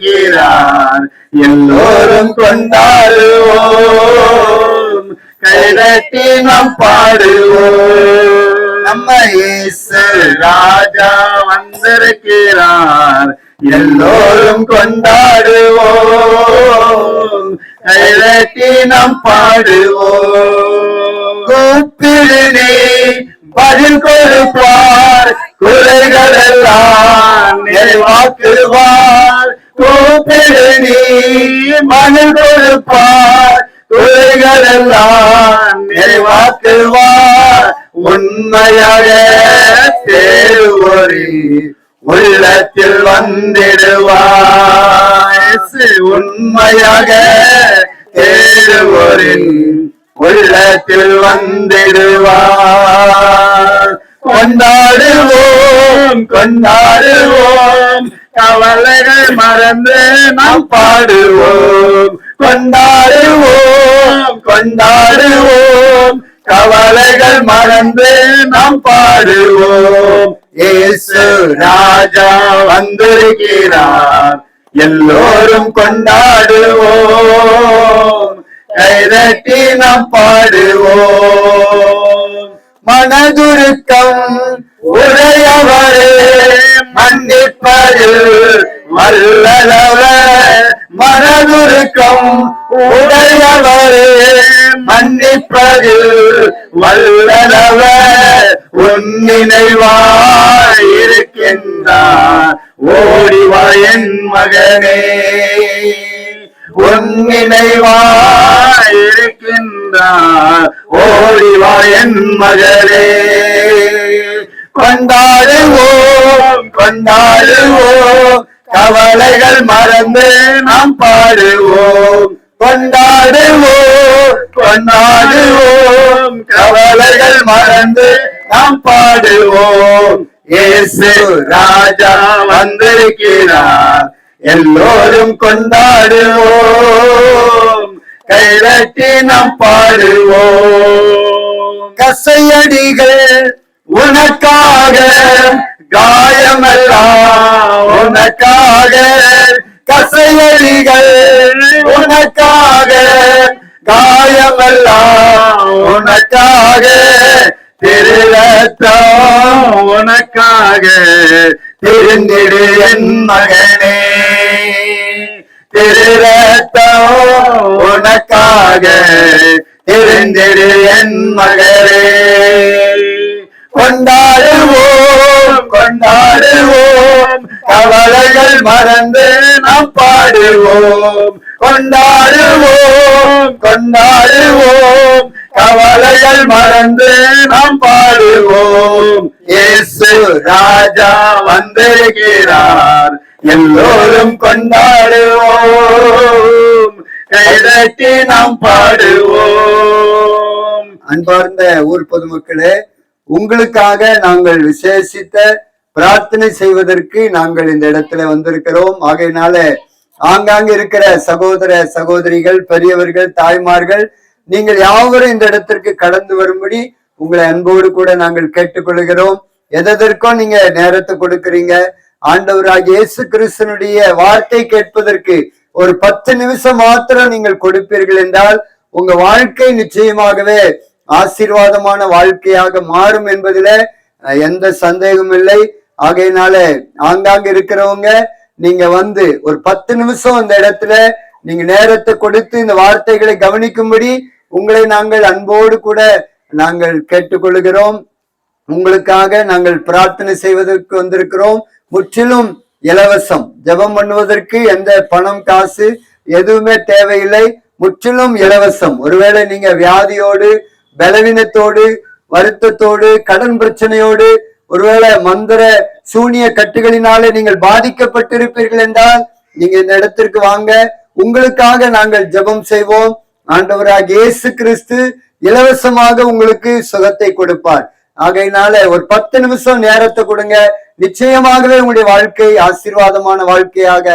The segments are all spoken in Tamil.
இருக்கிறார் எல்லோரும் கொண்டாடுவோம். கைதட்டி நாம் பாடுவோம். நம்ம இயேசு ராஜா வந்திருக்கிறார். எல்லோரும் கொண்டாடுவோம். கைதட்டி நாம் பாடுவோம். கூப்பிடுனே பதில் கொடுப்பார். குறைகள் எல்லாம் நிறைவாக்குவார். கூப்பிடு நீ கொடுப்பார். குறைகள் நிறைவாக்குவார். உண்மையாக தேடுவோரி உள்ளத்தில் வந்திடுவார். உண்மையாக தேடுவோரின் உள்ளத்தில் வந்திடுவார். கொண்டாடுவோம் கொண்டாடுவோம். கவலைகள் மறந்து நாம் பாடுவோம். கொண்டாடுவோம் கொண்டாடுவோம். கவலைகள் மறந்து நாம் பாடுவோம். ஏசு ராஜா வந்திருக்கிறார். எல்லோரும் கொண்டாடுவோம். கைதட்டி நாம் பாடுவோம். மனதுருக்கம் உடையவரே. மன்னிப்பது வல்லவர். மனதுருக்கம் உடையவர். மன்னிப்பது வல்லவர். உன் நினைவாய் இருக்கின்றார். ஓடிவா என் மகனே. உன் நினைவாய் இருக்கின்றார். ஓடிவா என் மகளே கொண்டாடுவோம் கொண்டாடுவோம் கவலைகள் மறந்து நாம் பாடுவோம். கொண்டாடுவோம் கொண்டாடுவோம். கவலைகள் மறந்து நாம் பாடுவோம். இயேசு ராஜா வந்திருக்கிறார். எல்லோரும் கொண்டாடுவோம். கைதட்டி நாம் பாடுவோம். கசையடிகள் உனக்காக காயமெல்லாம் உனக்காக கசையடிகள் உனக்காக காயமெல்லாம் உனக்காக திருரத்தம் உனக்காக திருந்திடு என் மகனே. திருரத்தம் உனக்காக திருந்திடு என் மகளே கொண்டாடுவோம் கொண்டாடுவோம். கவலைகள் மறந்து நாம் பாடுவோம். கொண்டாடுவோம் கொண்டாடுவோம். கவலைகள் மறந்து நாம் பாடுவோம். இயேசு ராஜா வந்திருக்கிறார். எல்லோரும் கொண்டாடுவோம். கைதட்டி நாம் பாடுவோம். அன்பார்ந்த ஊர் பொதுமக்களே உங்களுக்காக நாங்கள் விசேஷித்த பிரார்த்தனை செய்வதற்கு நாங்கள் இந்த இடத்துல வந்திருக்கிறோம். ஆகையினால ஆங்காங்க இருக்கிற சகோதர சகோதரிகள் பெரியவர்கள் தாய்மார்கள் நீங்கள் யாவரும் இந்த இடத்திற்கு கடந்து வரும்படி உங்களை அன்போடு கூட நாங்கள் கேட்டுக்கொள்கிறோம். எதற்கும் நீங்க நேரத்தை கொடுக்கறீங்க. ஆண்டவராக இயேசு கிறிஸ்தனுடைய வார்த்தை கேட்பதற்கு ஒரு பத்து நிமிஷம் மாத்திரம் நீங்கள் கொடுப்பீர்கள் என்றால் உங்க வாழ்க்கை நிச்சயமாகவே ஆசீர்வாதமான வாழ்க்கையாக மாறும் என்பதுல எந்த சந்தேகமும் இல்லை. ஆகையினால ஆங்காங்க இருக்கிறவங்க நீங்க வந்து ஒரு பத்து நிமிஷம் அந்த இடத்துல நீங்க நேரத்தை கொடுத்து இந்த வார்த்தைகளை கவனிக்கும்படி உங்களை நாங்கள் அன்போடு கூட நாங்கள் கேட்டுக்கொள்கிறோம். உங்களுக்காக நாங்கள் பிரார்த்தனை செய்வதற்கு வந்திருக்கிறோம். முற்றிலும் இலவசம். ஜெபம் பண்ணுவதற்கு எந்த பணம் காசு எதுவுமே தேவையில்லை. முற்றிலும் இலவசம். ஒருவேளை நீங்க வியாதியோடு பலவீனத்தோடு வருத்தத்தோடு கடன் பிரச்சனையோடு ஒருவேளை மந்திர சூனிய கட்டுகளினாலே நீங்கள் பாதிக்கப்பட்டிருப்பீர்கள் என்றால் நீங்க இந்த இடத்திற்கு வாங்க. உங்களுக்காக நாங்கள் ஜெபம் செய்வோம். ஆண்டவராக இயேசு கிறிஸ்து இலவசமாக உங்களுக்கு சுகத்தை கொடுப்பார். ஆகையினால ஒரு பத்து நிமிஷம் நேரத்தை கொடுங்க. நிச்சயமாகவே உங்களுடைய வாழ்க்கை ஆசீர்வாதமான வாழ்க்கையாக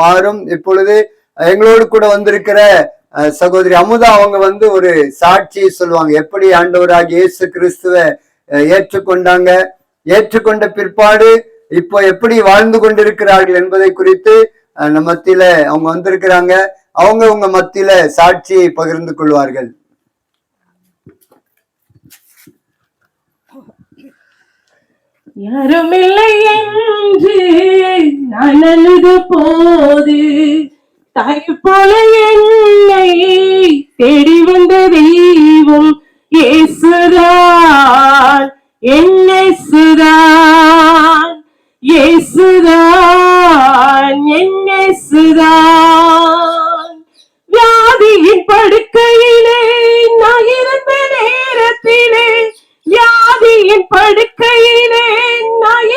மாறும். இப்பொழுது எங்களோடு கூட வந்திருக்கிற சகோதரி அமுதா அவங்க வந்து ஒரு சாட்சியை சொல்லுவாங்க. எப்படி ஆண்டவராக இயேசு கிறிஸ்துவ ஏற்றுக்கொண்டாங்க? ஏற்றுக்கொண்ட பிற்பாடு இப்போ எப்படி வாழ்ந்து கொண்டிருக்கிறார்கள் என்பதை குறித்து நம்ம மத்தியில அவங்க வந்திருக்கிறாங்க. அவங்க உங்க மத்தியில சாட்சியை பகிர்ந்து கொள்வார்கள். யாருமில்லை என்று நான் போது தாய் போல என்னை தேடி வந்த தெய்வம் இயேசுதான் என்னை சுதான் ஏசுதான். என்னை சுதான் வியாதியின் படுக்கையிலே நான் இருந்த நேரத்திலே வியாதியின் படுக்கையிலே நான்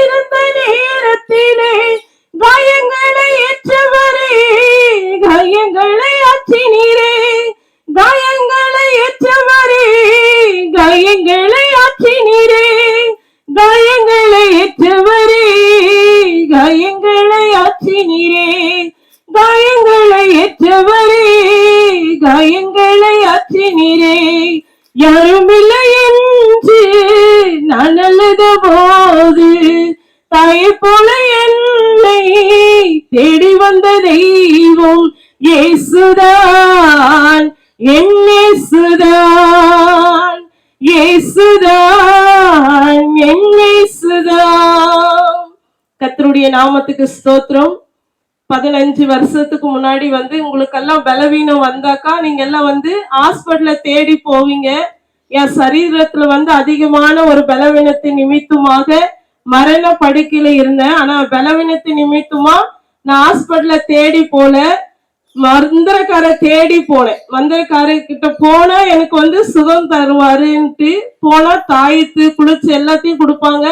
ஸ்தோத்திரம். பதினஞ்சு வருஷத்துக்கு முன்னாடி வந்து உங்களுக்கெல்லாம் பலவீனம் வந்தாக்கா நீங்க எல்லாம் வந்து ஹாஸ்பிட்டல தேடி போவீங்க. என் சரீரத்துல வந்து அதிகமான ஒரு பலவீனத்தின் நிமித்தமாக மரண படுக்கையில இருந்தேன். ஆனா பலவீனத்தின் நிமித்தமா நான் ஹாஸ்பிட்டல தேடி போல மந்திரக்கார தேடி போனேன். மந்திரக்கார கிட்ட போனா எனக்கு வந்து சுகம் தருவாருன்ட்டு போனா தாயத்து குளிச்சு எல்லாத்தையும் கொடுப்பாங்க.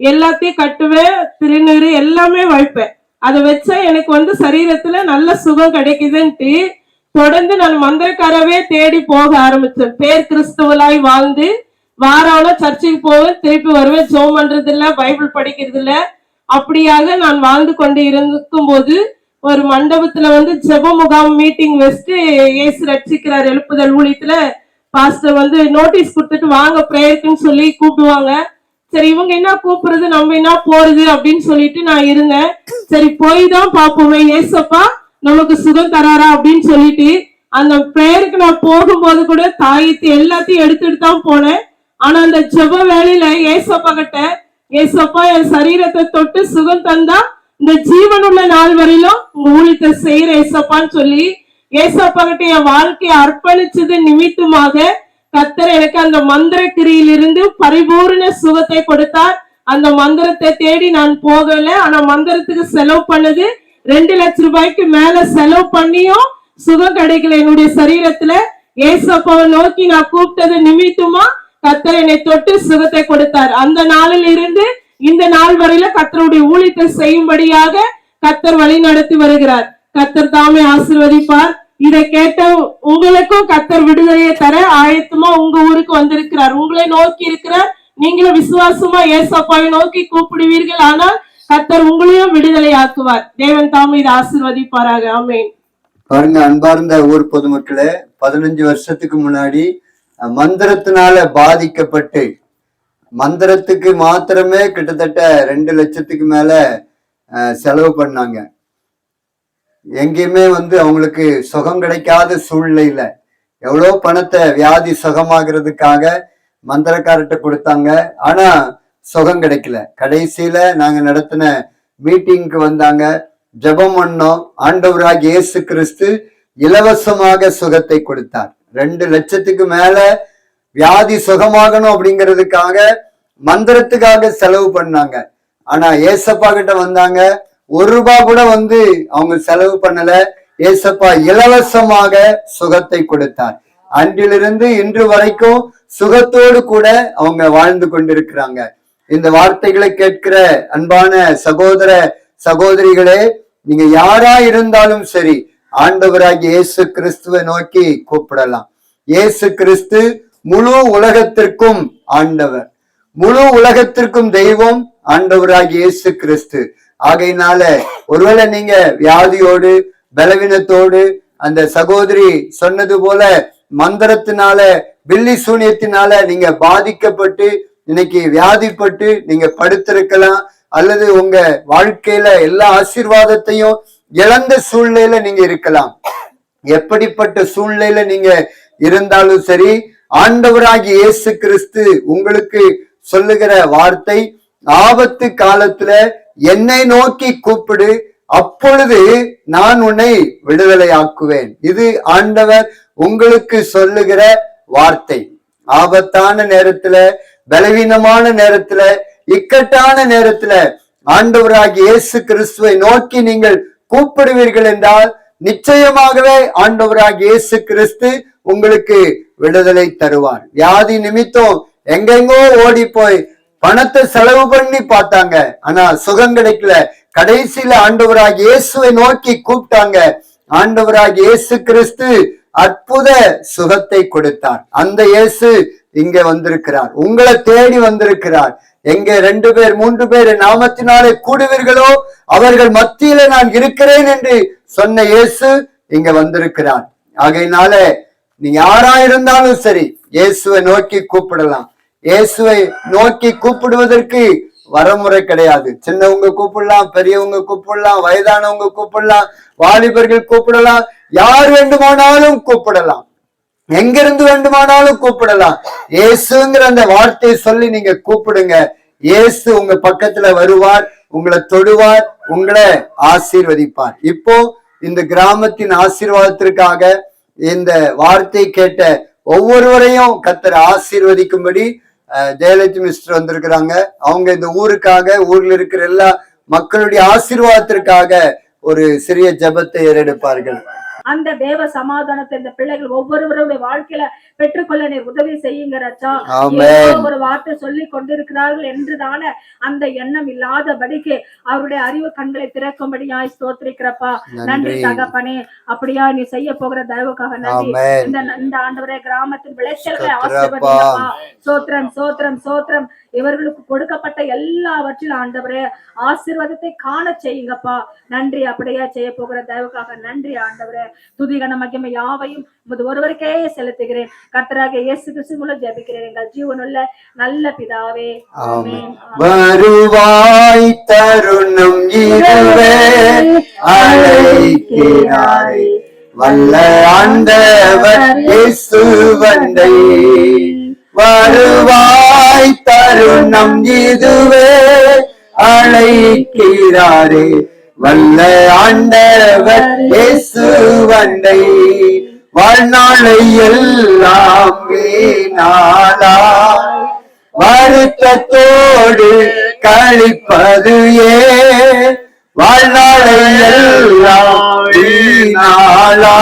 எல்லாத்தையும் கட்டுவேன் திருநீர் எல்லாமே வைப்பேன். அதை வச்சா எனக்கு வந்து சரீரத்துல நல்ல சுகம் கிடைக்குதுன்ட்டு தொடர்ந்து நான் மந்திரக்காரவே தேடி போக ஆரம்பிச்சேன். பேர் கிறிஸ்துவலாய் வாழ்ந்து வாரம் சர்ச்சுக்கு போவேன் திருப்பி வருவேன். ஜோம் பண்றது இல்ல பைபிள் படிக்கிறது இல்ல அப்படியாக நான் வாழ்ந்து கொண்டு இருக்கும் போது ஒரு மண்டபத்துல வந்து ஜெப முகாம் மீட்டிங் வச்சுட்டு இயேசு ரட்சிக்கிறார் எழுப்புதல் ஊழியத்துல. பாஸ்டர் வந்து நோட்டீஸ் கொடுத்துட்டு வாங்க பிரேயருக்குன்னு சொல்லி கூப்பிடுவாங்க. சரி இவங்க என்ன கூப்பிடுறது நம்ம என்ன போறது அப்படின்னு சொல்லிட்டு நான் இருந்தேன். சரி போய் தான் பாப்போமே ஏசப்பா நமக்கு சுகம் தராரா அப்படின்னு சொல்லிட்டு அந்த பிரேயருக்கு நான் போகும்போது கூட தாயத்து எல்லாத்தையும் எடுத்துட்டு தான் போனேன். ஆனா அந்த ஜெப வேலையில ஏசப்பா கிட்ட ஏசப்பா என் சரீரத்தை தொட்டு சுகம் தந்தா இந்த ஜீவனுள்ள நாள் வரையிலும் உங்க ஊழியத்தை செய்யற ஏசப்பான்னு சொல்லி ஏசப்பா கிட்ட என் வாழ்க்கையை அர்ப்பணிச்சது நிமித்தமாக கத்தர் எனக்கு அந்த மந்திர கிரியிலிருந்து பரிபூர்ண என்ன சுகத்தை கொடுத்தார். அந்த மந்திரத்தை தேடி நான் போகல. ஆனா மந்திரத்துக்கு செலவு பண்ணது ரெண்டு லட்சம் ரூபாய்க்கு மேல செலவு பண்ணியும் சுகம் கிடைக்கல என்னுடைய சரீரத்துல. ஏசப்பாவை நோக்கி நான் கூப்பிட்டது நிமித்தமா கத்தர் என்னை தொட்டு சுகத்தை கொடுத்தார். அந்த நாளில் இருந்து இந்த நாள் வரையில கத்தருடைய ஊழியத்தை செய்யும்படியாக கத்தர் வழி நடத்தி வருகிறார். கத்தர் தாமே ஆசிர்வதிப்பார். இதை கேட்ட உங்களுக்கும் கத்தர் விடுதலையை தர ஆயத்தமா உங்க ஊருக்கு வந்திருக்கிறார். உங்களை நோக்கி இருக்கிறார் நீங்களும் விசுவாசமா ஏசப்பாவை நோக்கி கூப்பிடுவீர்கள். ஆனால் கத்தர் உங்களையும் விடுதலை ஆக்குவார் தேவன் தாமே இதை ஆசிர்வதிப்பாராக. ஆமேன். பாருங்க அன்பார்ந்த ஊர் பொதுமக்களே பதினஞ்சு வருஷத்துக்கு முன்னாடி மந்திரத்தினால பாதிக்கப்பட்டு மந்திரத்துக்கு மாத்திரமே கிட்டத்தட்ட ரெண்டு லட்சத்துக்கு மேல அஹ், செலவு பண்ணாங்க. எங்கேயுமே வந்து அவங்களுக்கு சுகம் கிடைக்காத சூழ்நிலையில எவ்வளோ பணத்தை வியாதி சுகமாகிறதுக்காக மந்திரக்கார்ட்ட கொடுத்தாங்க. ஆனா சுகம் கிடைக்கல. கடைசியில நாங்க நடத்தின மீட்டிங்க்கு வந்தாங்க. ஜெபம் பண்ணோம். ஆண்டவராக இயேசு கிறிஸ்து இலவசமாக சுகத்தை கொடுத்தார். ரெண்டு லட்சத்துக்கு மேல வியாதி சுகமாகணும் அப்படிங்கிறதுக்காக மந்திரத்துக்காக செலவு பண்ணாங்க. ஆனா ஏசப்பா கிட்ட வந்தாங்க. ஒரு ரூபாய் கூட வந்து அவங்க செலவு பண்ணல. ஏசப்பா இலவசமாக சுகத்தை கொடுத்தார். அன்றிலிருந்து இன்று வரைக்கும் சுகத்தோடு கூட அவங்க வாழ்ந்து கொண்டிருக்கிறாங்க. இந்த வார்த்தைகளை கேட்கிற அன்பான சகோதர சகோதரிகளே நீங்க யாரா இருந்தாலும் சரி ஆண்டவராகி இயேசு கிறிஸ்துவை நோக்கி கூப்பிடலாம். இயேசு கிறிஸ்து முழு உலகத்திற்கும் ஆண்டவர். முழு உலகத்திற்கும் தெய்வம் ஆண்டவராகி இயேசு கிறிஸ்து. ஆகையினால ஒருவேளை நீங்க வியாதியோடு பலவீனத்தோடு அந்த சகோதரி சொன்னது போல மந்திரத்தினால பில்லி சூனியத்தினால நீங்க பாதிக்கப்பட்டு இன்னைக்கு வியாதிப்பட்டு நீங்க படுத்திருக்கலாம் அல்லது உங்க வாழ்க்கையில எல்லா ஆசீர்வாதத்தையும் இழந்த சூழ்நிலையில நீங்க இருக்கலாம். எப்படிப்பட்ட சூழ்நிலையில நீங்க இருந்தாலும் சரி ஆண்டவராகி இயேசு கிறிஸ்து உங்களுக்கு சொல்லுகிற வார்த்தை ஆபத்து காலத்துல என்னை நோக்கி கூப்பிடு அப்பொழுது நான் உன்னை விடுதலையாக்குவேன். இது ஆண்டவர் உங்களுக்கு சொல்லுகிற வார்த்தை. ஆபத்தான நேரத்துல பலவீனமான நேரத்துல இக்கட்டான நேரத்துல ஆண்டவராகிய இயேசு கிறிஸ்துவை நோக்கி நீங்கள் கூப்பிடுவீர்கள் என்றால் நிச்சயமாகவே ஆண்டவராகிய இயேசு கிறிஸ்து உங்களுக்கு விடுதலை தருவார். வியாதி நிமித்தம் எங்கெங்கோ ஓடி போய் பணத்தை செலவு பண்ணி பார்த்தாங்க. ஆனா சுகம் கிடைக்கல. கடைசியில ஆண்டவராக இயேசுவை நோக்கி கூப்பிட்டாங்க. ஆண்டவராக இயேசு கிறிஸ்து அற்புத சுகத்தை கொடுத்தார். அந்த இயேசு இங்க வந்திருக்கிறார். உங்களை தேடி வந்திருக்கிறார். எங்க ரெண்டு பேர் மூன்று பேர் நாமத்தினாலே கூடுவீர்களோ? அவர்கள் மத்தியில நான் இருக்கிறேன் என்று சொன்ன இயேசு இங்க வந்திருக்கிறார். ஆகையினால நீ யாரா இருந்தாலும் சரி இயேசுவை நோக்கி கூப்பிடலாம். இயேசுவை நோக்கி கூப்பிடுவதற்கு வரமுறை கிடையாது. சின்னவங்க கூப்பிடலாம் பெரியவங்க கூப்பிடலாம் வயதானவங்க கூப்பிடலாம் வாலிபர்கள் கூப்பிடலாம் யார் வேண்டுமானாலும் கூப்பிடலாம். எங்கிருந்து வேண்டுமானாலும் கூப்பிடலாம். இயேசுங்கிற அந்த வார்த்தையை சொல்லி நீங்க கூப்பிடுங்க. இயேசு உங்க பக்கத்துல வருவார் உங்களை தொடுவார் உங்களை ஆசீர்வதிப்பார். இப்போ இந்த கிராமத்தின் ஆசீர்வாதத்திற்காக இந்த வார்த்தை கேட்ட ஒவ்வொருவரையும் கத்தர் ஆசீர்வதிக்கும்படி ஜெயலட்சுமி மிஸ்டர் வந்திருக்கிறாங்க. அவங்க இந்த ஊருக்காக ஊர்ல இருக்கிற எல்லா மக்களுடைய ஆசீர்வாதத்திற்காக ஒரு சிறிய ஜெபத்தை ஏறெடுப்பார்கள். அந்த தேவ சமாதானத்தை இந்த பிள்ளைகள் ஒவ்வொருவருடைய வாழ்க்கையில பெற்றுக்கொள்ள நீர் உதவி செய்யுங்க ரச்சா ஒரு வார்த்தை சொல்லி கொண்டிருக்கிறார்கள் என்றுதான அந்த எண்ணம் இல்லாதபடிக்கு அவருடைய அறிவு கண்களை திறக்கும்படியாய் ஸ்தோத்திரிக்கிறப்பா. நன்றி. தகப்பனே. அப்படியா நீ செய்ய போகிற தயவுக்காக நன்றி. இந்த இந்த ஆண்டவரே கிராமத்தின் விளைச்சல்களை. ஆசீர்வதிங்கப்பா. சோத்திரம் சோத்திரம் சோத்திரம். இவர்களுக்கு கொடுக்கப்பட்ட எல்லாவற்றிலும் ஆண்டவரே ஆசீர்வாதத்தை காண செய்யுங்கப்பா. நன்றி அப்படியே செய்ய போகிற தயவுக்காக நன்றி ஆண்டவரே. துதிகன மகிமை யாவையும் ஒருவருக்கே செலுத்துகிறேன். கர்த்தராக இயேசு கிறிஸ்து மூலம் ஜெபிக்கிறேன். எங்கள் ஜீவனுள்ள நல்ல பிதாவே. வருவாய் தருணம் இதுவே அழைக்கிறாய். வல்ல ஆண்டவர் இயேசு வந்தை. வருவாய் தருணம் இதுவே அழைக்கிறாரே. வல்ல ஆண்டவர் இயேசு வந்தை. வாழ்நாளை எல்லாம் வீணாளா வருத்தத்தோடு கழிப்பது ஏ? வாழ்நாளை எல்லாம் வீணாளா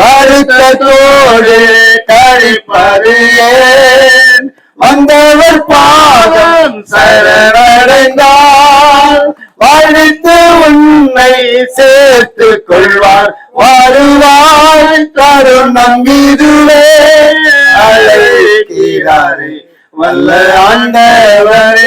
வருத்தத்தோடு கழிப்பது ஏன் வந்தவர் பாதம் சரணடைந்தார் வாழ்த்து உன்னை சேர்த்துக் கொள்வார். வருவார் தருணம் இதுவே அழைக்கிறாரே. வல்ல ஆண்டவர்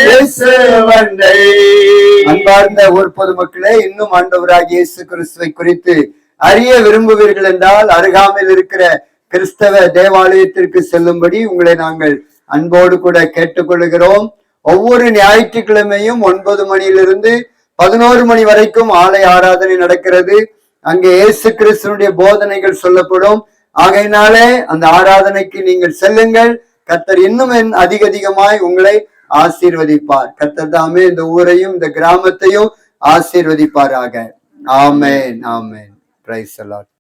அன்பார்ந்த ஊர் பொதுமக்களே இன்னும் ஆண்டவராக இயேசு கிறிஸ்துவை குறித்து அறிய விரும்புவீர்கள் என்றால் அருகாமையில் இருக்கிற கிறிஸ்தவ தேவாலயத்திற்கு செல்லும்படி உங்களை நாங்கள் அன்போடு கூட கேட்டுக்கொள்கிறோம். ஒவ்வொரு ஞாயிற்றுக்கிழமையும் ஒன்பது மணியிலிருந்து பதினோரு மணி வரைக்கும் ஆலய ஆராதனை நடக்கிறது. அங்கே இயேசு கிறிஸ்தனுடைய போதனைகள் சொல்லப்படும். ஆகையினாலே அந்த ஆராதனைக்கு நீங்கள் செல்லுங்கள். கர்த்தர் இன்னும் அதிக அதிகமாய் உங்களை ஆசீர்வதிப்பார். கத்தர் தாமே இந்த ஊரையும் இந்த கிராமத்தையும் ஆசீர்வதிப்பாராக. ஆமேன் ஆமேன். Price allot